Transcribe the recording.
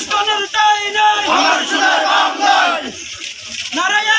আমার সোনার তাই নাই আমার সোনার বাংলায়। নারায়ণ